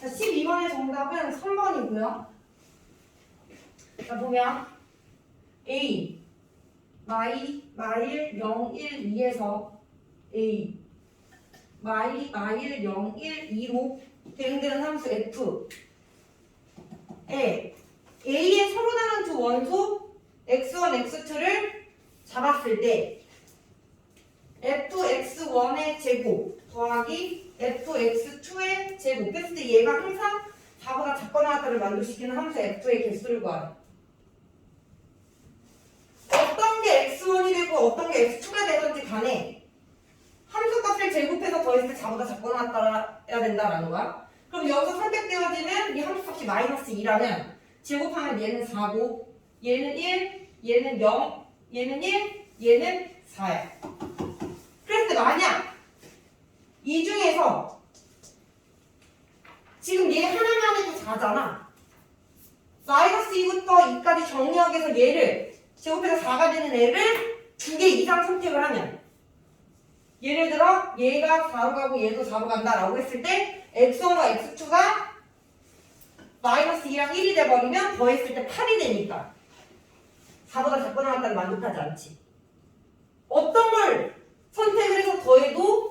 자, 12번의 정답은 3번이고요. 자, 보면 A 마이 마일 0, 1, 2에서 A 마이 마일 0, 1, 2로 대응되는 함수 F 에 A의 서로 다른 두 원소 x1, x2를 잡았을 때 fx1의 제곱 더하기 fx2의 제곱 했을 때 얘가 항상 4보다 작거나 같다를 만족시키는 함수 f의 개수를 구하라. 어떤 게 x1이 되고 어떤 게 x2가 되든지 간에 함수 값을 제곱해서 더했을 때 4보다 작거나 같아야 된다라는 거야. 그럼 여기서 선택되어지는 이 함수 값이 마이너스 2라면 제곱하면 얘는 4고 얘는 1, 얘는 0, 얘는 1, 얘는 4야. 그랬을 때 만약 이 중에 서 지금 얘 하나만 해도 4잖아. 마이너스 2부터 2까지 정리하기 위해서 얘를 제곱해서 4가 되는 애를 두 개 이상 선택을 하면 예를 들어 얘가 4로 가고 얘도 4로 간다 라고 했을 때 x1과 x2가 마이너스 2랑 1이 돼버리면 더했을 때 8이 되니까 4보다 작거나 같다는 만족하지 않지. 어떤 걸 선택을 해서 더해도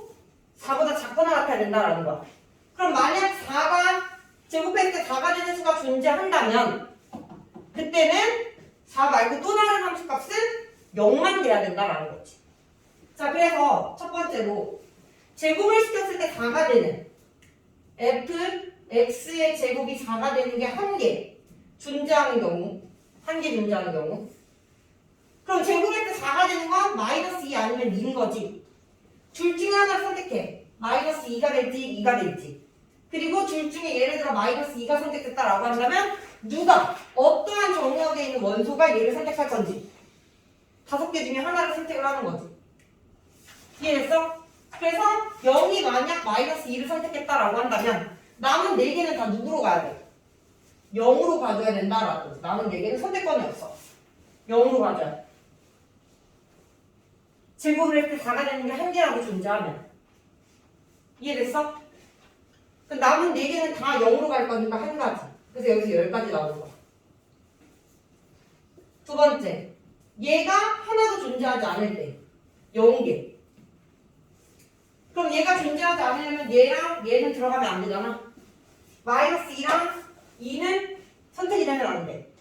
4보다 작거나 같아야 된다라는 거야. 그럼 만약 4가 제곱했을 때 4가 되는 수가 존재한다면 그때는 4 말고 또 다른 함수값은 0만 돼야 된다라는 거지. 자 그래서 첫 번째로 제곱을 시켰을 때 4가 되는 f x의 제곱이 4가 되는 게 한 개 존재하는 경우 한 개 존재하는 경우 그럼 제곱할 때 4가 되는 건 마이너스 2 아니면 2인 거지 둘 중에 하나를 선택해. 마이너스 2가 될지 2가 될지. 그리고 둘 중에 예를 들어 마이너스 2가 선택됐다라고 한다면 누가 어떠한 정역에 있는 원소가 얘를 선택할 건지. 다섯 개 중에 하나를 선택을 하는 거지. 이해됐어? 그래서 0이 만약 마이너스 2를 선택했다라고 한다면 남은 4개는 다 누구로 가야 돼? 0으로 가줘야 된다라고. 남은 4개는 선택권이 없어. 0으로 가줘야 돼 제곱을 했을 때 4가 되는 게 한 개라고 존재하면 이해됐어? 그 남은 4개는 다 0으로 갈 거니까 한 가지 그래서 여기서 10가지 나오는 거야 두 번째 얘가 하나도 존재하지 않을 때 0개 그럼 얘가 존재하지 않으려면 얘랑 얘는 들어가면 안 되잖아. 마이너스 2랑 2는 선택이 되면 안 돼.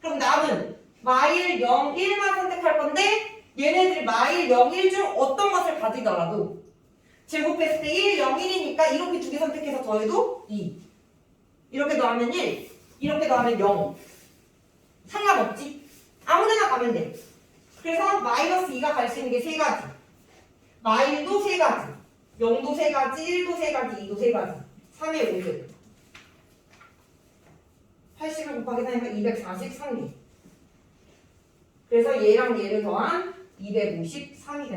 그럼 남은 마일 0, 1만 선택할 건데 얘네들이 마일 0, 1중 어떤 것을 가지더라도 제곱했을 때 1, 0, 1이니까 이렇게 두 개 선택해서 더해도 2. 이렇게 더하면 1, 이렇게 더하면 0. 상관없지? 아무데나 가면 돼. 그래서 마이너스 2가 갈 수 있는 게 세 가지. 마일도 세 가지. 0도 세 가지, 1도 세 가지, 2도 세 가지. 3의 5등. 80을 곱하기 하니까 243개. 그래서 얘랑 얘를 더한 253이 된다.